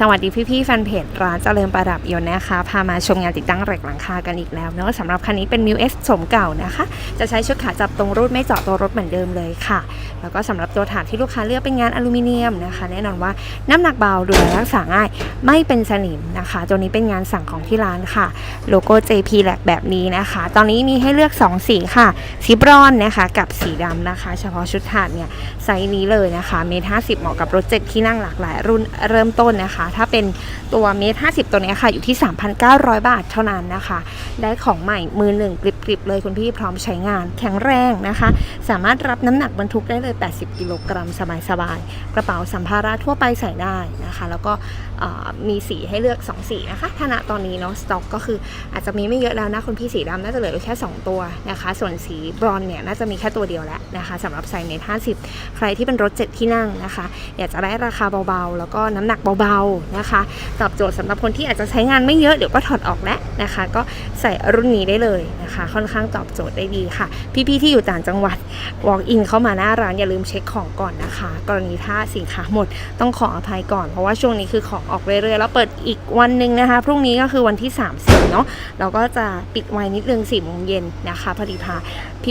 สวัสดีพี่ๆแฟนเพจร้านเจริญประดับยนต์นะคะ พามาชมงานติดตั้งเหล็กหลังคากันอีกแล้วเนอะสำหรับคันนี้เป็น m ิว X สสมเก่านะคะ จะใช้ชุดขาจับตรงรูดไม่เจาะตัวรถเหมือนเดิมเลยค่ะ แล้วก็สำหรับตัวถาดที่ลูกค้าเลือกเป็นงานอลูมิเนียมนะคะ แน่นอนว่าน้ำหนักเบาดูแลรักษาง่าย ไม่เป็นสนิมนะคะ ตัวนี้เป็นงานสั่งของที่ร้านค่ะ โลโก้ JP แลกแบบนี้นะคะ ตอนนี้มีให้เลือก 2 สีค่ะ สีบรอนนะคะ กับสีดำนะคะ เฉพาะชุดถาดเนี่ยไซส์นี้เลยนะคะเมตรห้าสิบเหมาะกับรถเจ็ดที่นั่งหลากหลายรุ่นเริ่มต้นนะคะถ้าเป็นตัวเมตรห้าสิบตัวนี้ค่ะ อยู่ที่ 3,900 บาทเท่านั้นนะคะ ได้ของใหม่มือหนึ่งกริบๆเลยคุณพี่พร้อมใช้งาน แข็งแรงนะคะ สามารถรับน้ำหนักบรรทุกได้เลย 80 กิโลกรัมสบายๆกระเป๋าสัมภาระทั่วไปใส่ได้นะคะ แล้วก็มีสีให้เลือก 2 สีนะคะถ้าณตอนนี้เนาะสต็อกก็คืออาจจะมีไม่เยอะแล้วนะคุณพี่สีดำน่าจะเหลืออยู่แค่ 2 ตัวนะคะ ส่วนสีบรอนเนี่ยน่าจะมีแค่ตัวเดียวแล้วนะคะสำหรับไซส์เมตรห้าสิบใครที่เป็นรถเจ็ดที่นั่งนะคะ อยากจะได้ราคาเบาๆ แล้วก็น้ำหนักเบาๆนะคะ ตอบโจทย์สำหรับคนที่อาจจะใช้งานไม่เยอะเดี๋ยวก็ถอดออกแล้วนะคะ ก็ใส่รุ่นนี้ได้เลยนะคะ ค่อนข้างตอบโจทย์ได้ดีค่ะ พี่ๆที่อยู่ต่างจังหวัด walk in เข้ามาหน้าร้านอย่าลืมเช็คของก่อนนะคะ กรณีถ้าสินค้าหมดต้องขออภัยก่อนเพราะว่าช่วงนี้คือของออกเรื่อยๆแล้วเปิดอีกวันหนึ่งนะคะ พรุ่งนี้ก็คือวันที่ 30เนาะเราก็จะปิดไวนิดนึง4โมงเย็นนะคะพอดีพา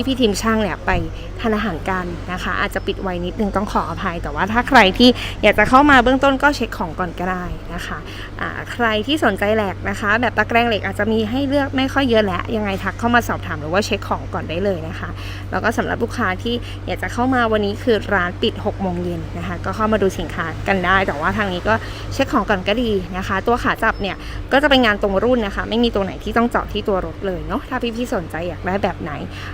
พี่ๆทีมช่างเนี่ยไปทานอาหารกันนะคะ อาจจะปิดไวนิดนึงต้องขออภัย แต่ว่าถ้าใครที่อยากจะเข้ามาเบื้องต้นก็เช็คของก่อนก็ได้นะคะอ่าใครที่สนใจแหลกนะคะ แบบตะแกรงเหล็กอาจจะมีให้เลือกไม่ค่อยเยอะแล้วยังไงทักเข้ามาสอบถามหรือว่าเช็คของก่อนได้เลยนะคะ แล้วก็สำหรับลูกค้าที่อยากจะเข้ามาวันนี้คือร้านปิด6โมงเย็นนะคะ ก็เข้ามาดูสินค้ากันได้แต่ว่าทางนี้ก็เช็คของก่อนก็ดีนะคะ ตัวขาจับเนี่ยก็จะเป็นงานตรงรุ่นนะคะ ไม่มีตัวไหนที่ต้องเจาะที่ตัวรถเลยเนาะถ้าพี่ๆสนใจอยากได้แบบไหน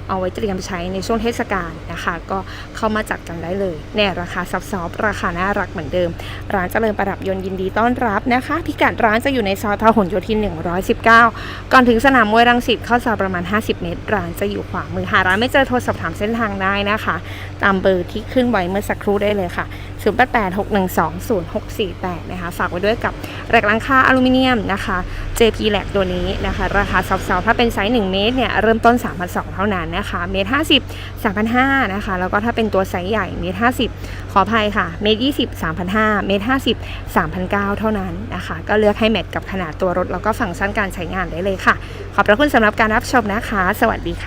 เอาไว้เตรียมใช้ในช่วงเทศกาลนะคะ ก็เข้ามาจัดกันได้เลยในราคาซับซ้อนราคาน่ารักเหมือนเดิม ร้านเจริญประดับยนต์ยินดีต้อนรับนะคะ พิกัดร้านจะอยู่ในซอยพหลโยธิน 119 ก่อนถึงสนามมวยรังสิตเข้าซอยประมาณ 50 เมตร ร้านจะอยู่ขวามือหาร้านไม่เจอโทรสอบถามเส้นทางได้นะคะ ตามเบอร์ที่ขึ้นไว้เมื่อสักครู่ได้เลยค่ะ 0886120648 นะคะ ฝากไว้ด้วยกับแรกลังคาอลูมิเนียมนะคะ JP แหลกตัวนี้นะคะ ราคาซอฟๆถ้าเป็นไซส์ 1 เมตรเนี่ย เริ่มต้น 3,200 เท่านั้นนะคะ เมตร 50 3,500 นะคะ แล้วก็ถ้าเป็นตัวไซส์ใหญ่ เมตร 50 ขออภัยค่ะ เมตร 20 3,500 เมตร 50 3,900 เท่านั้นนะคะ ก็เลือกให้แมทกับขนาดตัวรถ แล้วก็ฟังก์ชันการใช้งานได้เลยค่ะ ขอบพระคุณสำหรับการรับชมนะคะ สวัสดีค่ะ